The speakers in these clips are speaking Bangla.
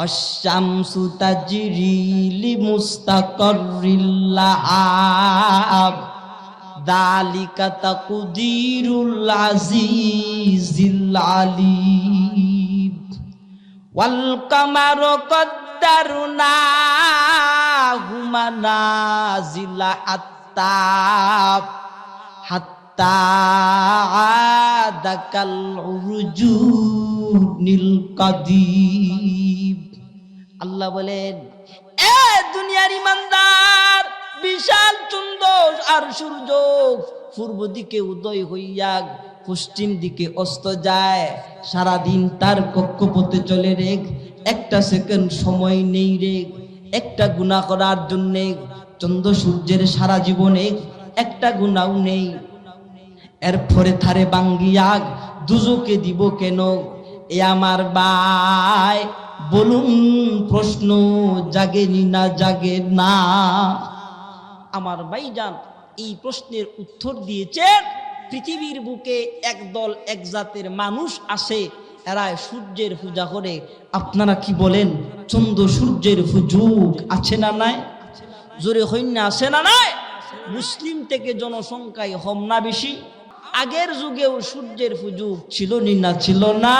অশ্যামসু তাজরিলি মুস্তাকরিল্লাহ, দালিকা তাকুদিরুল আজিজিল আলিম ওয়াল কামারু কদ্দারনাহু মানাজিলা আত্তা হাত্তা আদাকাল উরুজুনিল কাদিম আল্লাহ বলেন, এ দুনিয়ার ইমানদার, বিশাল চন্দ্র আর সূর্য পূর্ব দিকে উদয় হইয়া পশ্চিম দিকে অস্ত যায়। সারাদিন তার কক্ষপথে চলে রে, একটা সেকেন্ড সময় নেই রে, একটা গুণা করার জন্যে চন্দ্র সূর্যের সারা জীবনে একটা গুণাও নেই। এর পরে থারে বাঙ্গিয়াগ দুজোকে দিব কেন? এ আমার বাই বলুন প্রশ্ন জাগেনি না জাগে না। আমার ভাইজান এই প্রশ্নের উত্তর দিয়েছেন পৃথিবীর বুকে একদল এক জাতের মানুষ আসে, এরা সূর্যের পূজা করে। আপনারা কি বলেন, চন্দ্র সূর্যের সুযোগ আছে না নাই? জোরে হইনা আছে না নাই? মুসলিম থেকে জনসংখ্যায় হম না বেশি। আগের যুগেও সূর্যের সুযোগ ছিল নি না ছিল না।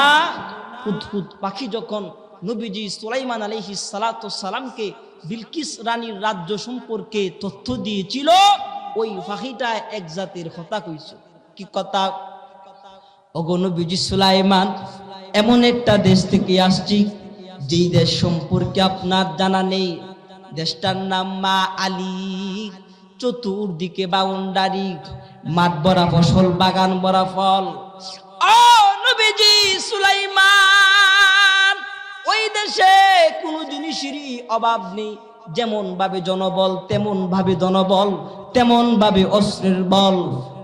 হুদহুদ পাখি যখন নবীজি সুলাইমান আলহি সালামকে বিলকিস রানীর রাজ্য সম্পর্কে তথ্য দিয়েছিল, ওই পাখিটা এক জাতির কথা কইছে। কি কথা? সুলাইমান, এমন একটা দেশ থেকে আসছি, যেই দেশ সম্পর্কে আপনার জানা নেই। দেশটার নাম মা আলী, চতুর্দিকে বাউন্ডারি, মাঠ ভরা ফসল বাগান ভরা ফল ও সুলাইমান! ওই দেশে কোনো জিনিসেরই অভাব নেই। যেমন ভাবে জনবল তেমন ভাবে জনবল তেমন ভাবে অস্ত্রের বল।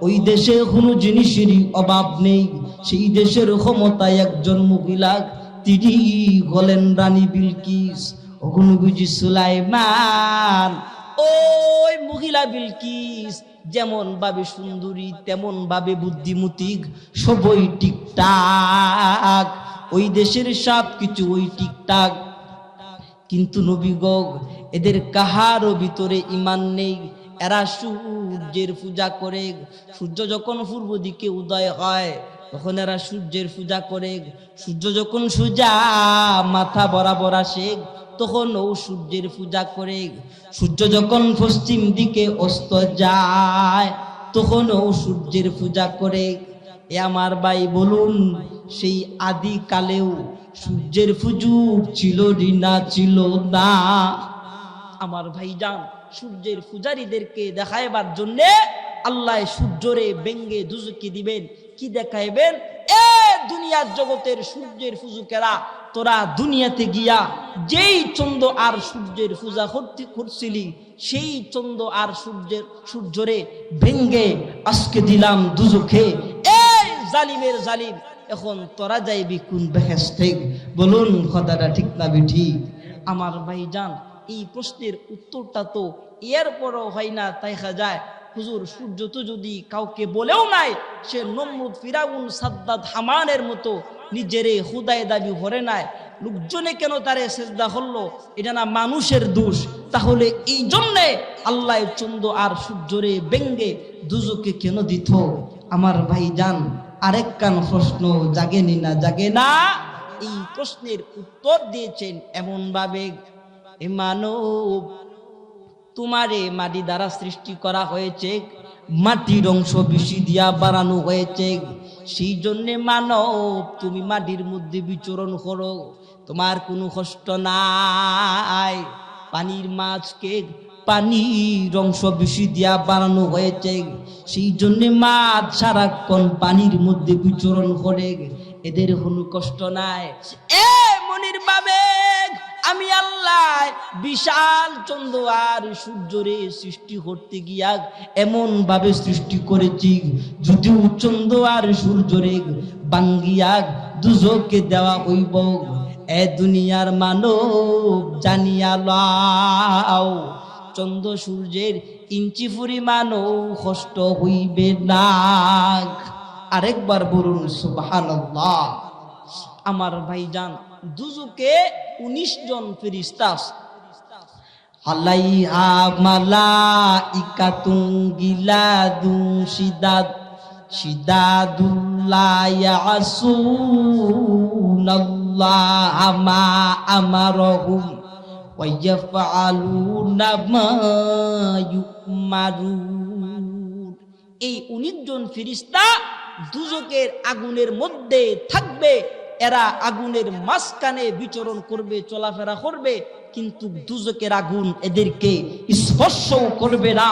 ওই দেশে কোনো জিনিসেরই অভাব নেই। সেই দেশের ক্ষমতায় একজন মহিলা তিনি হলেন রানী বিলকিস অগুনবুজি সুলাইমান। ওই মহিলা বিলকিস যেমন ভাবে সুন্দরী তেমন ভাবে বুদ্ধিমতী সবই ঠিকঠাক। ওই দেশের সব কিছু ওই ঠিকঠাক কিন্তু নবীগ এদের কাহারও ভিতরে ইমান নেই। এরা সূর্যের পূজা করে, সূর্য যখন পূর্ব দিকে উদয় হয়, তখন এরা সূর্যের পূজা করে। সূর্য যখন সুজা মাথা বরাবর আসে তখন ও সূর্যের পূজা করে। সূর্য যখন পশ্চিম দিকে অস্ত যায় তখন ও সূর্যের পূজা করে। এ আমার ভাই, বলুন সেই আদি কালেও সূর্যের ফুজুক ছিল রিনা ছিল না। আমার ভাইজান, সূর্যের পূজারীদেরকে দেখাইবার জন্য আল্লাহ সূর্যরে ব্যঙ্গে দুজুকি দিবেন। কি দেখাইবেন? এ দুনিয়ার জগতের সূর্যের ফুজুকেরা, তোরা দুনিয়াতে গিয়া যেই চন্দ্র আর সূর্যের পূজা করতে, করছিলি, সেই চন্দ্র আর সূর্যের, সূর্যরে ভেঙ্গে আজকে দিলাম দুজুকে। এই জালিমের জালিম এখন তোরা যাইবি কোন বেহেস্তে বলুন, কথাটা ঠিক না বিঠি? আমার ভাই ভাইজান এই প্রশ্নের উত্তরটা তো এর পরও হয় না, তাই যায়। হুজুর, সূর্য তো যদি কাউকে বলেও নাই, সে নমরুদ ফিরাউন সাদ্দাদ হামানের মতো নিজেরে হুদায় দাবি ভরে নাই। লোকজনে কেন তারে সেজদা হলো এটা না মানুষের দোষ। তাহলে এই জন্যে আল্লাহ চন্দ্র আর সূর্যরে ব্যঙ্গে দুজকে কেন দিত? আমার ভাই যান আরেক কান প্রশ্ন জাগেনি না জাগে না? এই প্রশ্নের উত্তর দিয়েছেন এমন ভাবে মানব, তোমারে মাটি দ্বারা সৃষ্টি করা হয়েছে, মাটির অংশ বেশি দিয়া বানানো হয়েছে। সেই জন্যে মানব, তুমি মাটির মধ্যে বিচরণ করো, তোমার কোনো কষ্ট নাই। পানির মাছকে পানির অংশ বেশি দিয়া বানানো হয়েছে। সেই জন্যে মাছ সারাক্ষণ পানির মধ্যে বিচরণ করে। এদের কোনো কষ্ট নাই। এ মনির বাবে আমি আল্লাহ বিশাল চন্দ্র আর সূর্যরে সৃষ্টি করতে গিয়া এমন ভাবে সৃষ্টি করেছি, যদিও চন্দ্র আর সূর্যরে বাঙ্গিয়া দুজকে দেওয়া হইব। এ দুনিয়ার মানব জানিয়া লাও। চন্দ্র সূর্যের ইঞ্চি পরিমাণও কষ্ট হইবে না। আরেকবার বলুন, সুবহানাল্লাহ। আমার ভাইজান, দুজুকে উনিশ জন ফেরিস্তা আছে। আলাইহা মালাইকাতুন গিলাদুন শিদাদ, শিদাদুল্লাহ ইয়াসুনাল্লাহ মা আমারহুম। এই উনিশ জন ফিরিস্তা দুজকের আগুনের মধ্যে থাকবে, এরা আগুনের মাঝখানে বিচরণ করবে, চলাফেরা করবে, কিন্তু দুজকের আগুন এদেরকে স্পর্শ করবে না।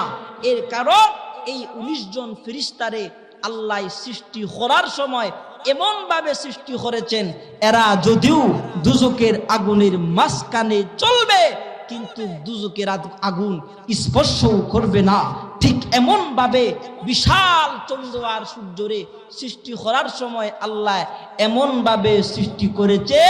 এর কারণ এই উনিশ জন ফিরিস্তারে আল্লাহ সৃষ্টি করার সময় এমন ভাবে সৃষ্টি করেছেন, এরা যদিও দুজকের আগুনের মাঝখানে চলবে, কিন্তু দুজকের আগ- আগুন স্পর্শ করবে না। ঠিক এমন ভাবে বিশাল চন্দ্র আর সূর্যরে সৃষ্টি করার সময় আল্লাহ এমন ভাবে সৃষ্টি করেছে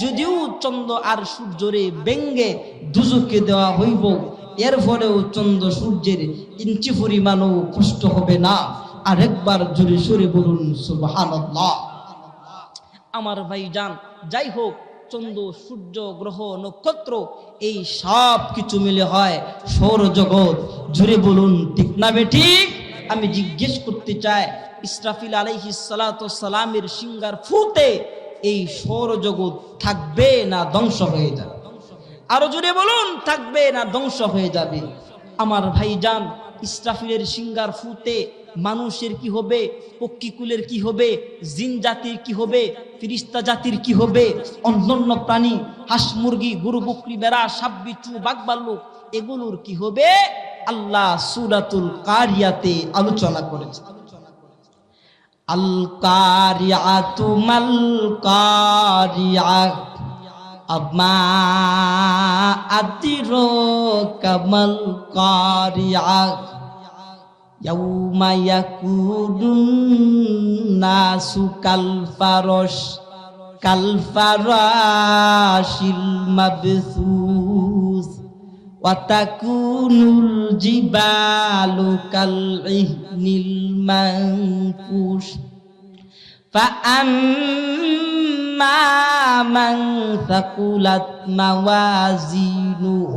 যদিও চন্দ্র আর সূর্যরে ব্যঙ্গে দুজকে দেওয়া হইব, এর ফলেও চন্দ্র সূর্যের ইঞ্চি পরিমাণও কষ্ট হবে না। আরেকবার জোরে সরে বলুন আমার ভাইজান যাই হোক, চন্দ্র, সূর্য, গ্রহ, নক্ষত্র, এই সব কিছু মিলে হয় সৌরজগৎ। জুড়ে বলুন, ঠিক না ঠিক? আমি জিজ্ঞেস করতে চাই, ইসরাফিল আলাইহি সালামের সিঙ্গার ফুতে এই সৌরজগৎ থাকবে না ধ্বংস হয়ে যাবে? আরও জুড়ে বলুন, থাকবে না ধ্বংস হয়ে যাবে? আমার ভাই ভাইজান ইসরাফিলের সিঙ্গার ফুতে মানুষের কি হবে? পক্ষীকুলের কি হবে? জিন জাতির কি হবে? ফিরিস্তা জাতির কি হবে? অন্যান্য প্রাণী, হাঁস, মুরগি, গরু, বকরি বেড়া সাপ বিচ্ছু বাঘ ভাল্লুক এগুলোর কি হবে? আল্লাহ সুরাতুল কারিয়াতে আলোচনা করেছে। আল কারিয়াতু মাল কারিয়া আম্মা কারিয়া। يوم يكون الناس كالفرش كالفراش المبثوث وتكون الجبال كالعهن المنفوش فأما من ثقلت موازينه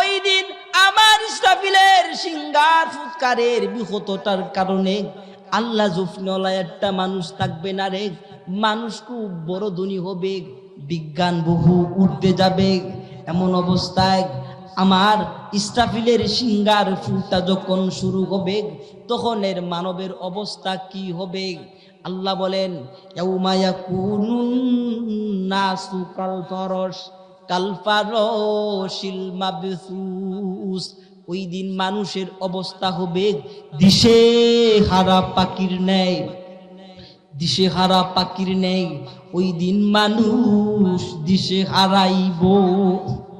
ওই দিন আমার ইসরাফিলের সিঙ্গার ফুৎকারের বিহততার কারণে আল্লাহ জফনলা একটা মানুষ থাকবে না রে। মানুষ খুব বড় ধনী হবে, বিজ্ঞান বহু উঠতে যাবে। এমন অবস্থায় আমার ইস্টাফিলের সিঙ্গার ফুলটা যখন শুরু হবে, তখন এর মানবের অবস্থা কি হবে? আল্লাহ বলেন ইয়াউমায়া কুনুন নাসু কাল ফরস কাল ফারশিল মাবসুস। ওই দিন মানুষের অবস্থা হবে দিশে হারা পাখির ন্যায়। দিশে হারা পাখির নেই ওই দিন মানুষ দিশে হারাইব